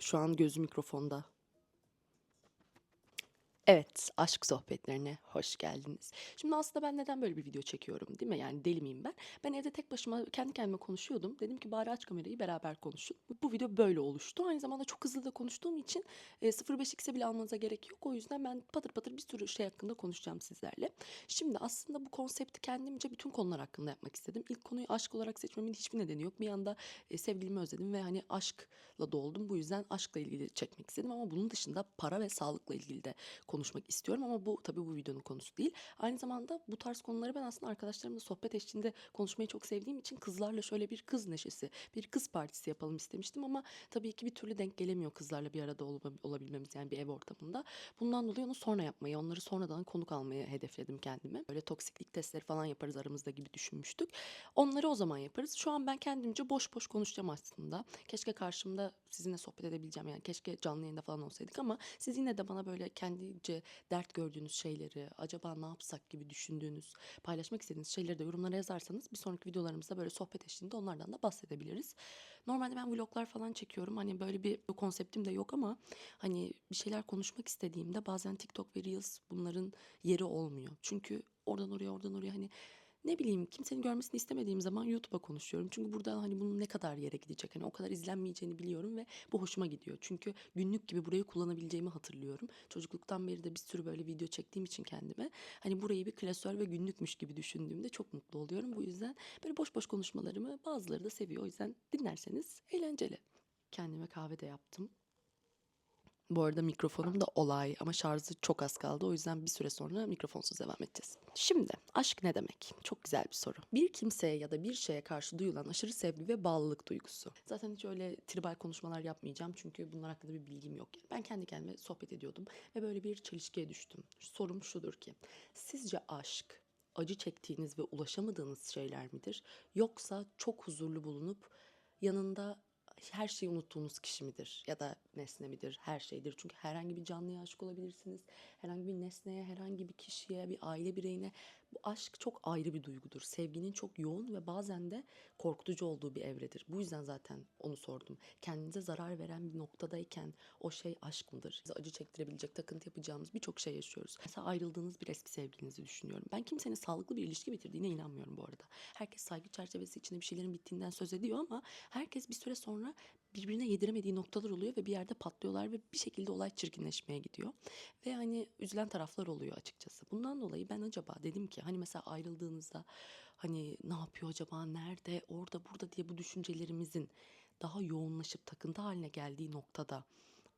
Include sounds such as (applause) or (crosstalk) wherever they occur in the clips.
Şu an gözü mikrofonda. Evet, aşk sohbetlerine hoş geldiniz. Şimdi aslında ben neden böyle bir video çekiyorum, değil mi? Yani deli miyim ben? Ben evde tek başıma kendi kendime konuşuyordum. Dedim ki bari aç kamerayı beraber konuşun. Bu video böyle oluştu. Aynı zamanda çok hızlı da konuştuğum için e, 0.5x'e bile almanıza gerek yok. O yüzden ben patır patır bir sürü şey hakkında konuşacağım sizlerle. Şimdi aslında bu konsepti kendimce bütün konular hakkında yapmak istedim. İlk konuyu aşk olarak seçmemin hiçbir nedeni yok. Bir anda e, sevgilimi özledim ve hani aşkla doldum. Bu yüzden aşkla ilgili çekmek istedim ama bunun dışında para ve sağlıkla ilgili de konuşmak istiyorum ama bu tabii bu videonun konusu değil. Aynı zamanda bu tarz konuları ben aslında arkadaşlarımla sohbet eşliğinde konuşmayı çok sevdiğim için kızlarla şöyle bir kız neşesi, bir kız partisi yapalım istemiştim ama tabii ki bir türlü denk gelemiyor kızlarla bir arada ol- olabilmemiz yani bir ev ortamında. Bundan dolayı onu sonra yapmayı, onları sonradan konuk almayı hedefledim kendime. Böyle toksiklik testleri falan yaparız aramızda gibi düşünmüştük. Onları o zaman yaparız. Şu an ben kendimce boş boş konuşacağım aslında. Keşke karşımda sizinle sohbet edebileceğim yani keşke canlı yayında falan olsaydık ama siz yine de bana böyle kendince dert gördüğünüz şeyleri, acaba ne yapsak gibi düşündüğünüz, paylaşmak istediğiniz şeyleri de yorumlara yazarsanız bir sonraki videolarımızda böyle sohbet eşliğinde onlardan da bahsedebiliriz. Normalde ben vloglar falan çekiyorum. Hani böyle bir konseptim de yok ama hani bir şeyler konuşmak istediğimde bazen TikTok ve Reels bunların yeri olmuyor. Çünkü oradan oraya oradan oraya hani ne bileyim kimsenin görmesini istemediğim zaman YouTube'a konuşuyorum. Çünkü burada hani bunun ne kadar yere gidecek hani o kadar izlenmeyeceğini biliyorum ve bu hoşuma gidiyor. Çünkü günlük gibi burayı kullanabileceğimi hatırlıyorum. Çocukluktan beri de bir sürü böyle video çektiğim için kendime hani burayı bir klasör ve günlükmüş gibi düşündüğümde çok mutlu oluyorum. Bu yüzden böyle boş boş konuşmalarımı bazıları da seviyor. O yüzden dinlerseniz eğlenceli. Kendime kahve de yaptım. Bu arada mikrofonum da olay ama şarjı çok az kaldı. O yüzden bir süre sonra mikrofonsuz devam edeceğiz. Şimdi aşk ne demek? Çok güzel bir soru. Bir kimseye ya da bir şeye karşı duyulan aşırı sevgi ve bağlılık duygusu. Zaten hiç öyle tribal konuşmalar yapmayacağım çünkü bunlar hakkında bir bilgim yok. Ben kendi kendime sohbet ediyordum ve böyle bir çelişkiye düştüm. Sorum şudur ki sizce aşk acı çektiğiniz ve ulaşamadığınız şeyler midir? Yoksa çok huzurlu bulunup yanında her şeyi unuttuğunuz kişi midir? Ya da nesne midir? Her şeydir. Çünkü herhangi bir canlıya aşık olabilirsiniz. Herhangi bir nesneye, herhangi bir kişiye, bir aile bireyine. Bu aşk çok ayrı bir duygudur. Sevginin çok yoğun ve bazen de korkutucu olduğu bir evredir. Bu yüzden zaten onu sordum. Kendinize zarar veren bir noktadayken o şey aşk mıdır? Bize acı çektirebilecek, takıntı yapacağımız birçok şey yaşıyoruz. Mesela ayrıldığınız bir eski sevgilinizi düşünüyorum. Ben kimsenin sağlıklı bir ilişki bitirdiğine inanmıyorum bu arada. Herkes saygı çerçevesi içinde bir şeylerin bittiğinden söz ediyor ama herkes bir süre sonra birbirine yediremediği noktalar oluyor ve bir yerde patlıyorlar ve bir şekilde olay çirkinleşmeye gidiyor. Ve hani üzülen taraflar oluyor açıkçası. Bundan dolayı ben acaba dedim ki hani mesela ayrıldığınızda hani ne yapıyor acaba, nerede, orada, burada diye bu düşüncelerimizin daha yoğunlaşıp takıntı haline geldiği noktada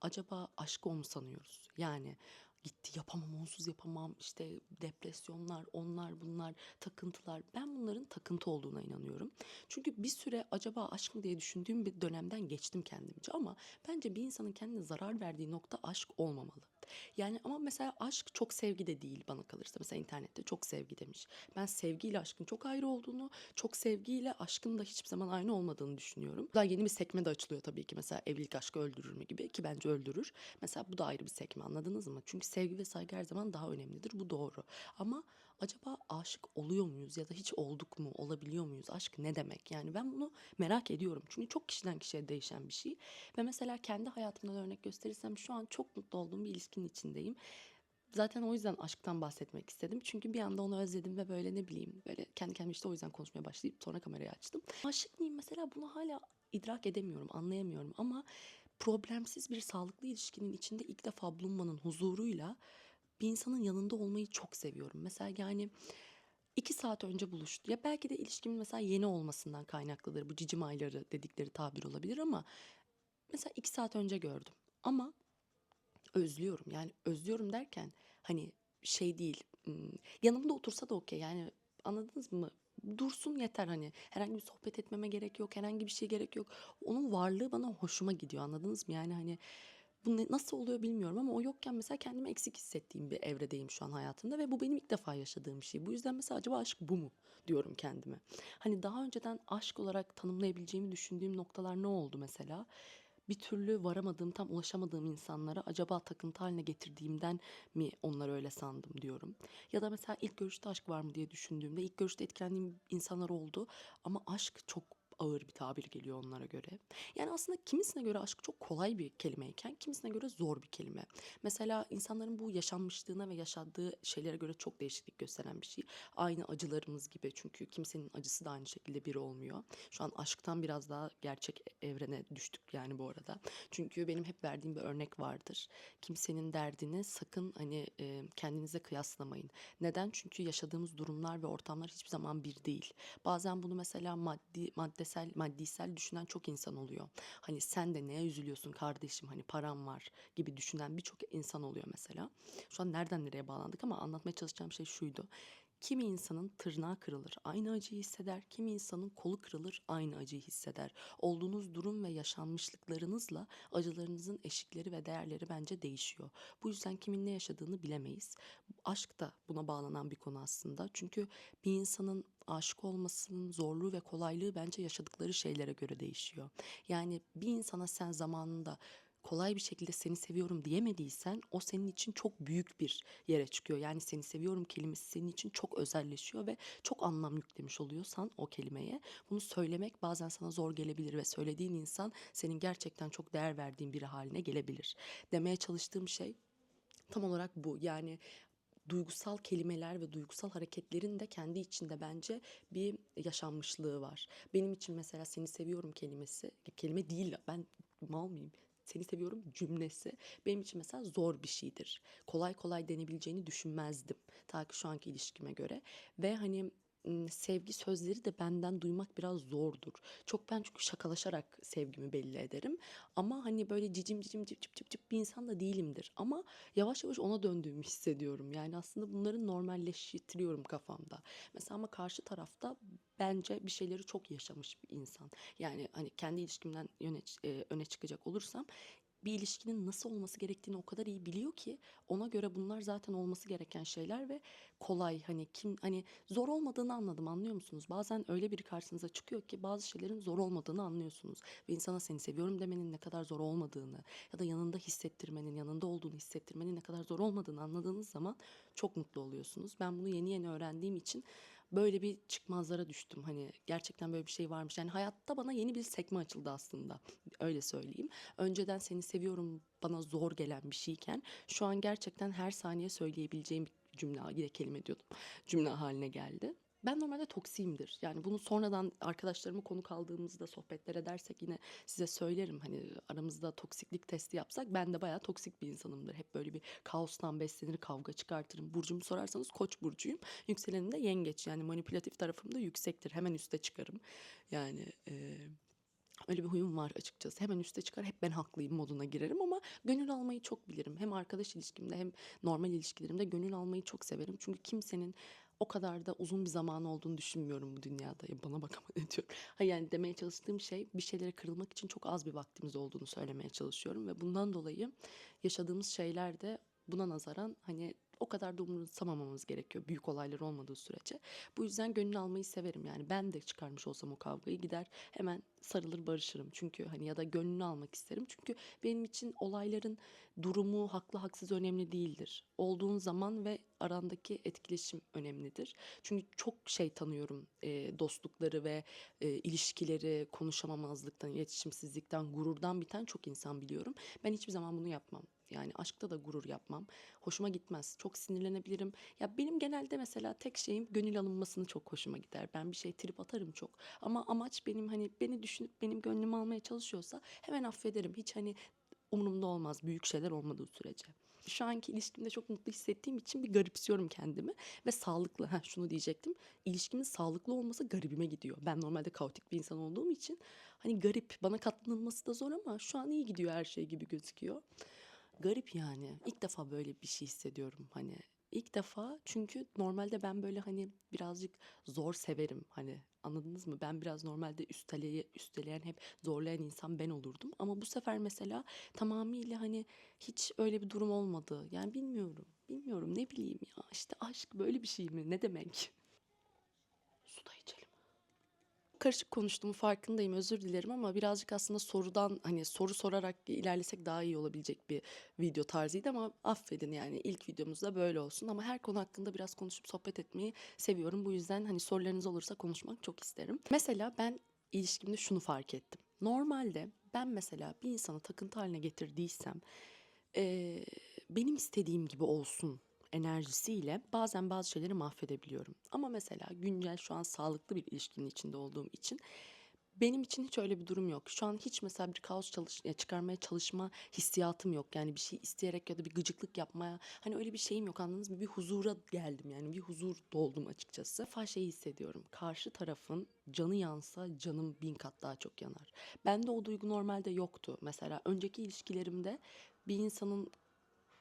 acaba aşkı o sanıyoruz? Yani gitti yapamam onsuz yapamam işte depresyonlar onlar bunlar takıntılar ben bunların takıntı olduğuna inanıyorum. Çünkü bir süre acaba aşk mı diye düşündüğüm bir dönemden geçtim kendimce ama bence bir insanın kendine zarar verdiği nokta aşk olmamalı. Yani ama mesela aşk çok sevgi de değil bana kalırsa. Mesela internette çok sevgi demiş. Ben sevgiyle aşkın çok ayrı olduğunu, çok sevgiyle aşkın da hiçbir zaman aynı olmadığını düşünüyorum. Daha yeni bir sekme de açılıyor tabii ki. Mesela evlilik aşkı öldürür mü gibi ki bence öldürür. Mesela bu da ayrı bir sekme anladınız mı? Çünkü sevgi ve saygı her zaman daha önemlidir. Bu doğru. Ama acaba aşık oluyor muyuz ya da hiç olduk mu, olabiliyor muyuz? Aşk ne demek? Yani ben bunu merak ediyorum. Çünkü çok kişiden kişiye değişen bir şey. Ve mesela kendi hayatımdan örnek gösterirsem şu an çok mutlu olduğum bir ilişkinin içindeyim. Zaten o yüzden aşktan bahsetmek istedim. Çünkü bir anda onu özledim ve böyle ne bileyim böyle kendi kendime işte o yüzden konuşmaya başlayıp sonra kamerayı açtım. Aşık mıyım mesela bunu hala idrak edemiyorum, anlayamıyorum ama problemsiz bir sağlıklı ilişkinin içinde ilk defa bulunmanın huzuruyla bir insanın yanında olmayı çok seviyorum. Mesela yani iki saat önce buluştu. Ya belki de ilişkimin mesela yeni olmasından kaynaklıdır. Bu cicim ayları dedikleri tabir olabilir ama mesela iki saat önce gördüm. Ama özlüyorum. Yani özlüyorum derken hani şey değil. ım, Yanımda otursa da okey. Yani anladınız mı? Dursun yeter hani. Herhangi bir sohbet etmeme gerek yok. Herhangi bir şey gerek yok. Onun varlığı bana hoşuma gidiyor. Anladınız mı? Yani hani bu ne- nasıl oluyor bilmiyorum ama o yokken mesela kendimi eksik hissettiğim bir evredeyim şu an hayatımda ve bu benim ilk defa yaşadığım bir şey. Bu yüzden mesela acaba aşk bu mu diyorum kendime. Hani daha önceden aşk olarak tanımlayabileceğimi düşündüğüm noktalar ne oldu mesela? Bir türlü varamadığım, tam ulaşamadığım insanlara acaba takıntı haline getirdiğimden mi onları öyle sandım diyorum. Ya da mesela ilk görüşte aşk var mı diye düşündüğümde ilk görüşte etkilendiğim insanlar oldu ama aşk çok ağır bir tabir geliyor onlara göre. Yani aslında kimisine göre aşk çok kolay bir kelimeyken kimisine göre zor bir kelime. Mesela insanların bu yaşanmışlığına ve yaşadığı şeylere göre çok değişiklik gösteren bir şey. Aynı acılarımız gibi çünkü kimsenin acısı da aynı şekilde bir olmuyor. Şu an aşktan biraz daha gerçek evrene düştük yani bu arada. Çünkü benim hep verdiğim bir örnek vardır. Kimsenin derdini sakın hani e, kendinize kıyaslamayın. Neden? Çünkü yaşadığımız durumlar ve ortamlar hiçbir zaman bir değil. Bazen bunu mesela maddi, maddesel, maddisel düşünen çok insan oluyor. Hani sen de neye üzülüyorsun kardeşim hani param var gibi düşünen birçok insan oluyor mesela. Şu an nereden nereye bağlandık ama anlatmaya çalışacağım şey şuydu. Kimi insanın tırnağı kırılır, aynı acıyı hisseder. Kimi insanın kolu kırılır, aynı acıyı hisseder. Olduğunuz durum ve yaşanmışlıklarınızla acılarınızın eşikleri ve değerleri bence değişiyor. Bu yüzden kimin ne yaşadığını bilemeyiz. Aşk da buna bağlanan bir konu aslında. Çünkü bir insanın aşık olmasının zorluğu ve kolaylığı bence yaşadıkları şeylere göre değişiyor. Yani bir insana sen zamanında kolay bir şekilde seni seviyorum diyemediysen o senin için çok büyük bir yere çıkıyor. Yani seni seviyorum kelimesi senin için çok özelleşiyor ve çok anlam yüklemiş oluyorsan o kelimeye bunu söylemek bazen sana zor gelebilir ve söylediğin insan senin gerçekten çok değer verdiğin biri haline gelebilir. Demeye çalıştığım şey tam olarak bu. Yani duygusal kelimeler ve duygusal hareketlerin de kendi içinde bence bir yaşanmışlığı var. Benim için mesela seni seviyorum kelimesi, kelime değil ben mal mıyım? Seni seviyorum cümlesi benim için mesela zor bir şeydir. Kolay kolay denebileceğini düşünmezdim. Ta ki şu anki ilişkime göre. Ve hani sevgi sözleri de benden duymak biraz zordur. Çok ben çünkü şakalaşarak sevgimi belli ederim. Ama hani böyle cicim cicim cip cip cip cip bir insan da değilimdir. Ama yavaş yavaş ona döndüğümü hissediyorum. Yani aslında bunları normalleştiriyorum kafamda. Mesela ama karşı tarafta bence bir şeyleri çok yaşamış bir insan. Yani hani kendi ilişkimden yöne, e, öne çıkacak olursam bir ilişkinin nasıl olması gerektiğini o kadar iyi biliyor ki ona göre bunlar zaten olması gereken şeyler ve kolay hani kim hani zor olmadığını anladım anlıyor musunuz? Bazen öyle biri karşınıza çıkıyor ki bazı şeylerin zor olmadığını anlıyorsunuz ve insana seni seviyorum demenin ne kadar zor olmadığını ya da yanında hissettirmenin yanında olduğunu hissettirmenin ne kadar zor olmadığını anladığınız zaman çok mutlu oluyorsunuz. Ben bunu yeni yeni öğrendiğim için böyle bir çıkmazlara düştüm. Hani gerçekten böyle bir şey varmış. Yani hayatta bana yeni bir sekme açıldı aslında. Öyle söyleyeyim. Önceden seni seviyorum bana zor gelen bir şeyken şu an gerçekten her saniye söyleyebileceğim bir cümle, yine kelime diyordum. Cümle haline geldi. Ben normalde toksiyimdir. Yani bunu sonradan arkadaşlarımı konuk aldığımızda sohbetler edersek yine size söylerim. Hani aramızda toksiklik testi yapsak ben de bayağı toksik bir insanımdır. Hep böyle bir kaostan beslenir, kavga çıkartırım. Burcumu sorarsanız koç burcuyum. Yükselenim de yengeç. Yani manipülatif tarafım da yüksektir. Hemen üste çıkarım. Yani e, Öyle bir huyum var açıkçası. Hemen üste çıkar, hep ben haklıyım moduna girerim ama gönül almayı çok bilirim. Hem arkadaş ilişkimde hem normal ilişkilerimde gönül almayı çok severim. Çünkü kimsenin o kadar da uzun bir zamanı olduğunu düşünmüyorum bu dünyada. Ya bana bak ama (laughs) ne diyorum. Hayır yani demeye çalıştığım şey bir şeylere kırılmak için çok az bir vaktimiz olduğunu söylemeye çalışıyorum. Ve bundan dolayı yaşadığımız şeyler de buna nazaran hani o kadar da umursamamamız gerekiyor büyük olaylar olmadığı sürece. Bu yüzden gönül almayı severim yani ben de çıkarmış olsam o kavgayı gider hemen sarılır barışırım. Çünkü hani ya da gönlünü almak isterim. Çünkü benim için olayların durumu haklı haksız önemli değildir. Olduğun zaman ve arandaki etkileşim önemlidir. Çünkü çok şey tanıyorum e, dostlukları ve e, ilişkileri konuşamamazlıktan, iletişimsizlikten, gururdan biten çok insan biliyorum. Ben hiçbir zaman bunu yapmam. Yani aşkta da gurur yapmam. Hoşuma gitmez. Çok sinirlenebilirim. Ya benim genelde mesela tek şeyim gönül alınmasını çok hoşuma gider. Ben bir şey trip atarım çok. Ama amaç benim hani beni düşünüp benim gönlümü almaya çalışıyorsa hemen affederim. Hiç hani umurumda olmaz büyük şeyler olmadığı sürece. Şu anki ilişkimde çok mutlu hissettiğim için bir garipsiyorum kendimi ve sağlıklı. Ha şunu diyecektim. İlişkimin sağlıklı olması garibime gidiyor. Ben normalde kaotik bir insan olduğum için hani garip bana katlanılması da zor ama şu an iyi gidiyor her şey gibi gözüküyor. Garip yani. İlk defa böyle bir şey hissediyorum hani. İlk defa çünkü normalde ben böyle hani birazcık zor severim hani anladınız mı? Ben biraz normalde üsteleye, üsteleyen hep zorlayan insan ben olurdum. Ama bu sefer mesela tamamıyla hani hiç öyle bir durum olmadı. Yani bilmiyorum. Bilmiyorum ne bileyim ya işte aşk böyle bir şey mi? Ne demek? Su da içelim. Karışık konuştuğumu farkındayım özür dilerim ama birazcık aslında sorudan hani soru sorarak ilerlesek daha iyi olabilecek bir video tarzıydı ama affedin yani ilk videomuzda böyle olsun ama her konu hakkında biraz konuşup sohbet etmeyi seviyorum. Bu yüzden hani sorularınız olursa konuşmak çok isterim. Mesela ben ilişkimde şunu fark ettim. Normalde ben mesela bir insanı takıntı haline getirdiysem eee, benim istediğim gibi olsun enerjisiyle bazen bazı şeyleri mahvedebiliyorum. Ama mesela güncel şu an sağlıklı bir ilişkinin içinde olduğum için benim için hiç öyle bir durum yok. Şu an hiç mesela bir kaos çalış ya çıkarmaya çalışma hissiyatım yok. Yani bir şey isteyerek ya da bir gıcıklık yapmaya hani öyle bir şeyim yok anladınız mı? Bir huzura geldim yani bir huzur doldum açıkçası. Fa şeyi hissediyorum. Karşı tarafın canı yansa canım bin kat daha çok yanar. Bende o duygu normalde yoktu. Mesela önceki ilişkilerimde bir insanın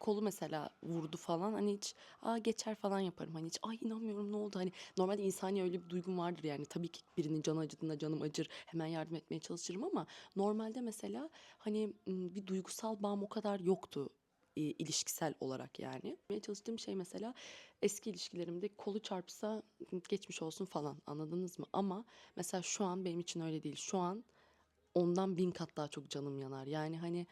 kolu mesela vurdu falan hani hiç aa geçer falan yaparım hani hiç ay inanmıyorum ne oldu hani normalde insani öyle bir duygum vardır yani tabii ki birinin canı acıdığında canım acır hemen yardım etmeye çalışırım ama normalde mesela hani bir duygusal bağım o kadar yoktu ilişkisel olarak yani. Çalıştığım şey mesela eski ilişkilerimde kolu çarpsa geçmiş olsun falan anladınız mı? Ama mesela şu an benim için öyle değil. Şu an ondan bin kat daha çok canım yanar. Yani hani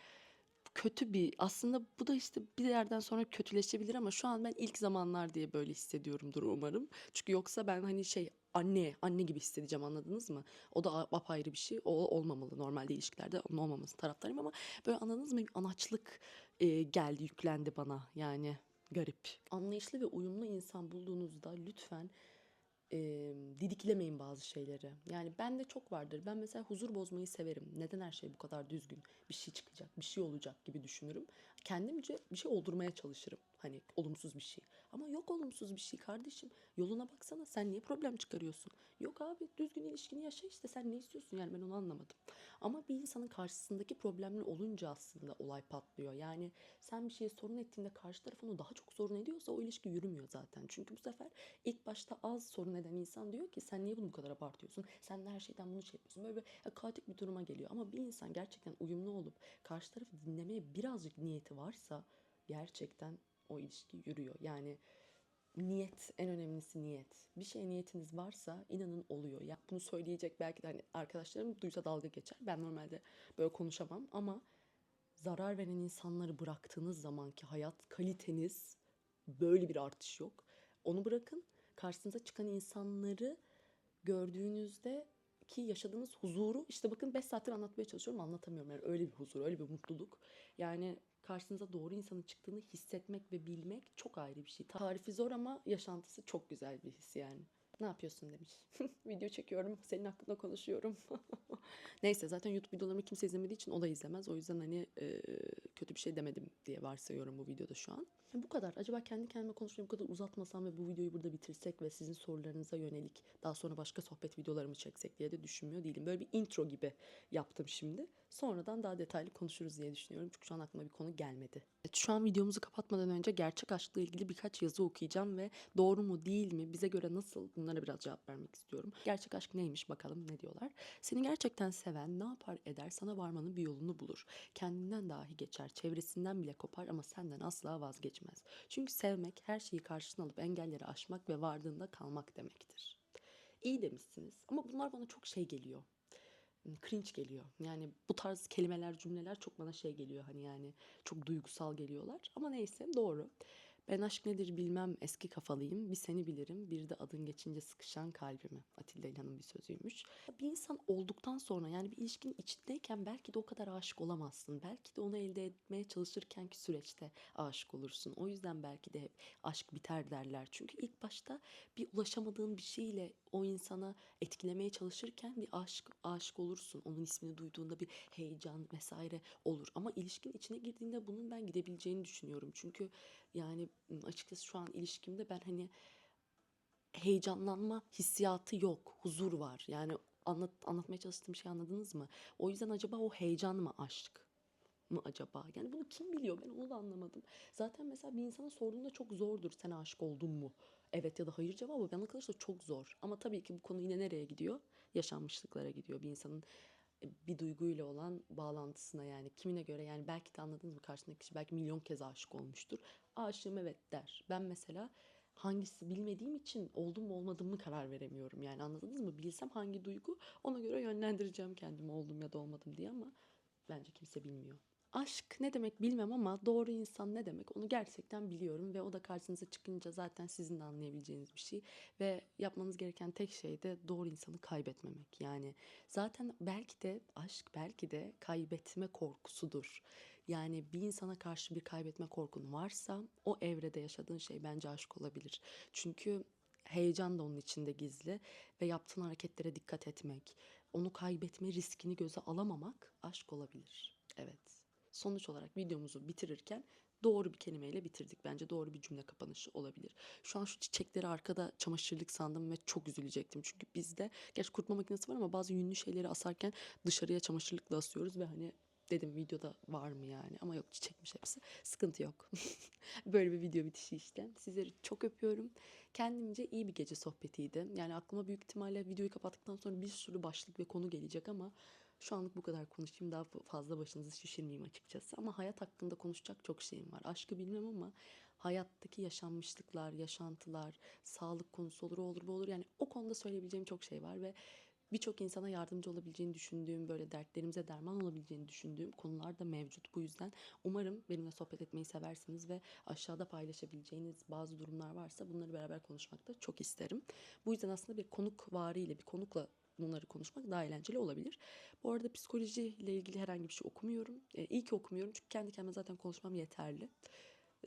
kötü bir aslında bu da işte bir yerden sonra kötüleşebilir ama şu an ben ilk zamanlar diye böyle hissediyorumdur umarım. Çünkü yoksa ben hani şey anne anne gibi hissedeceğim anladınız mı? O da apayrı bir şey. O olmamalı. Normalde ilişkilerde onun olmaması taraftarıyım ama böyle anladınız mı? Anaçlık e, geldi yüklendi bana yani garip. Anlayışlı ve uyumlu insan bulduğunuzda lütfen e, didiklemeyin bazı şeyleri. Yani bende çok vardır. Ben mesela huzur bozmayı severim. Neden her şey bu kadar düzgün? Bir şey çıkacak, bir şey olacak gibi düşünürüm. Kendimce bir şey oldurmaya çalışırım. Hani olumsuz bir şey. Ama yok olumsuz bir şey kardeşim. Yoluna baksana sen niye problem çıkarıyorsun? Yok abi düzgün ilişkini yaşa işte sen ne istiyorsun yani ben onu anlamadım. Ama bir insanın karşısındaki problemli olunca aslında olay patlıyor. Yani sen bir şeye sorun ettiğinde karşı taraf onu daha çok sorun ediyorsa o ilişki yürümüyor zaten. Çünkü bu sefer ilk başta az sorun eden insan diyor ki sen niye bunu bu kadar abartıyorsun? Sen de her şeyden bunu şey yapıyorsun. Böyle bir kaotik bir duruma geliyor. Ama bir insan gerçekten uyumlu olup karşı tarafı dinlemeye birazcık niyeti varsa gerçekten o ilişki yürüyor. Yani niyet en önemlisi niyet. Bir şeye niyetiniz varsa inanın oluyor. Ya bunu söyleyecek belki de hani arkadaşlarım duysa dalga geçer. Ben normalde böyle konuşamam ama zarar veren insanları bıraktığınız zamanki hayat kaliteniz böyle bir artış yok. Onu bırakın karşınıza çıkan insanları gördüğünüzde ki yaşadığınız huzuru işte bakın 5 saattir anlatmaya çalışıyorum anlatamıyorum. Yani öyle bir huzur öyle bir mutluluk. Yani karşınıza doğru insanın çıktığını hissetmek ve bilmek çok ayrı bir şey. Tarifi zor ama yaşantısı çok güzel bir his yani ne yapıyorsun demiş (laughs) video çekiyorum senin hakkında konuşuyorum (laughs) neyse zaten YouTube videolarımı kimse izlemediği için o da izlemez o yüzden hani e, kötü bir şey demedim diye varsayıyorum bu videoda şu an bu kadar. Acaba kendi kendime konuşmayı bu kadar uzatmasam ve bu videoyu burada bitirsek ve sizin sorularınıza yönelik daha sonra başka sohbet videolarımı çeksek diye de düşünmüyor değilim. Böyle bir intro gibi yaptım şimdi. Sonradan daha detaylı konuşuruz diye düşünüyorum. Çünkü şu an aklıma bir konu gelmedi. Şu an videomuzu kapatmadan önce gerçek aşkla ilgili birkaç yazı okuyacağım ve doğru mu değil mi, bize göre nasıl bunlara biraz cevap vermek istiyorum. Gerçek aşk neymiş bakalım ne diyorlar. Seni gerçekten seven ne yapar eder sana varmanın bir yolunu bulur. Kendinden dahi geçer, çevresinden bile kopar ama senden asla vazgeçmez. Çünkü sevmek her şeyi karşısına alıp engelleri aşmak ve vardığında kalmak demektir. İyi demişsiniz ama bunlar bana çok şey geliyor. Cringe geliyor. Yani bu tarz kelimeler, cümleler çok bana şey geliyor. Hani yani çok duygusal geliyorlar. Ama neyse doğru. Ben aşk nedir bilmem eski kafalıyım. Bir seni bilirim bir de adın geçince sıkışan kalbimi. Atilla İlhan'ın bir sözüymüş. Bir insan olduktan sonra yani bir ilişkinin içindeyken belki de o kadar aşık olamazsın. Belki de onu elde etmeye çalışırkenki süreçte aşık olursun. O yüzden belki de aşk biter derler. Çünkü ilk başta bir ulaşamadığın bir şeyle o insana etkilemeye çalışırken bir aşık aşık olursun. Onun ismini duyduğunda bir heyecan vesaire olur. Ama ilişkin içine girdiğinde bunun ben gidebileceğini düşünüyorum. Çünkü yani açıkçası şu an ilişkimde ben hani heyecanlanma hissiyatı yok. Huzur var. Yani anlat, anlatmaya çalıştığım şey anladınız mı? O yüzden acaba o heyecan mı aşk mı acaba? Yani bunu kim biliyor? Ben onu da anlamadım. Zaten mesela bir insana sorduğunda çok zordur. Sen aşık oldun mu? Evet ya da hayır cevabı bana kalırsa çok zor. Ama tabii ki bu konu yine nereye gidiyor? Yaşanmışlıklara gidiyor. Bir insanın e, bir duyguyla olan bağlantısına yani kimine göre yani belki de anladınız mı karşındaki kişi belki milyon kez aşık olmuştur. Aşığım evet der. Ben mesela hangisi bilmediğim için oldum mu olmadım mı karar veremiyorum. Yani anladınız mı? Bilsem hangi duygu ona göre yönlendireceğim kendimi oldum ya da olmadım diye ama bence kimse bilmiyor. Aşk ne demek bilmem ama doğru insan ne demek onu gerçekten biliyorum ve o da karşınıza çıkınca zaten sizin de anlayabileceğiniz bir şey ve yapmanız gereken tek şey de doğru insanı kaybetmemek. Yani zaten belki de aşk belki de kaybetme korkusudur. Yani bir insana karşı bir kaybetme korkun varsa o evrede yaşadığın şey bence aşk olabilir. Çünkü heyecan da onun içinde gizli ve yaptığın hareketlere dikkat etmek, onu kaybetme riskini göze alamamak aşk olabilir. Evet. Sonuç olarak videomuzu bitirirken doğru bir kelimeyle bitirdik. Bence doğru bir cümle kapanışı olabilir. Şu an şu çiçekleri arkada çamaşırlık sandım ve çok üzülecektim. Çünkü bizde gerçi kurutma makinesi var ama bazı yünlü şeyleri asarken dışarıya çamaşırlıkla asıyoruz ve hani dedim videoda var mı yani ama yok çiçekmiş hepsi. Sıkıntı yok. (laughs) Böyle bir video bitişi işte. Sizleri çok öpüyorum. Kendimce iyi bir gece sohbetiydi. Yani aklıma büyük ihtimalle videoyu kapattıktan sonra bir sürü başlık ve konu gelecek ama şu anlık bu kadar konuşayım. Daha fazla başınızı şişirmeyeyim açıkçası. Ama hayat hakkında konuşacak çok şeyim var. Aşkı bilmem ama hayattaki yaşanmışlıklar, yaşantılar, sağlık konusu olur, olur, bu olur. Yani o konuda söyleyebileceğim çok şey var ve birçok insana yardımcı olabileceğini düşündüğüm, böyle dertlerimize derman olabileceğini düşündüğüm konular da mevcut. Bu yüzden umarım benimle sohbet etmeyi seversiniz ve aşağıda paylaşabileceğiniz bazı durumlar varsa bunları beraber konuşmakta çok isterim. Bu yüzden aslında bir konuk variyle, bir konukla bunları konuşmak daha eğlenceli olabilir. Bu arada psikoloji ile ilgili herhangi bir şey okumuyorum. E, iyi ki okumuyorum çünkü kendi kendime zaten konuşmam yeterli.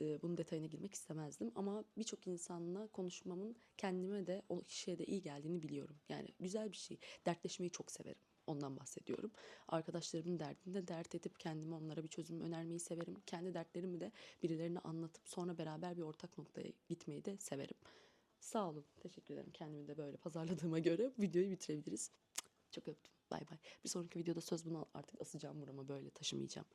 E, bunun detayına girmek istemezdim ama birçok insanla konuşmamın kendime de o kişiye de iyi geldiğini biliyorum. Yani güzel bir şey. Dertleşmeyi çok severim. Ondan bahsediyorum. Arkadaşlarımın derdini de dert edip kendime onlara bir çözüm önermeyi severim. Kendi dertlerimi de birilerine anlatıp sonra beraber bir ortak noktaya gitmeyi de severim. Sağ olun. Teşekkür ederim. Kendimi de böyle pazarladığıma göre videoyu bitirebiliriz. Çok öptüm. Bay bay. Bir sonraki videoda söz bunu artık asacağım burama böyle taşımayacağım.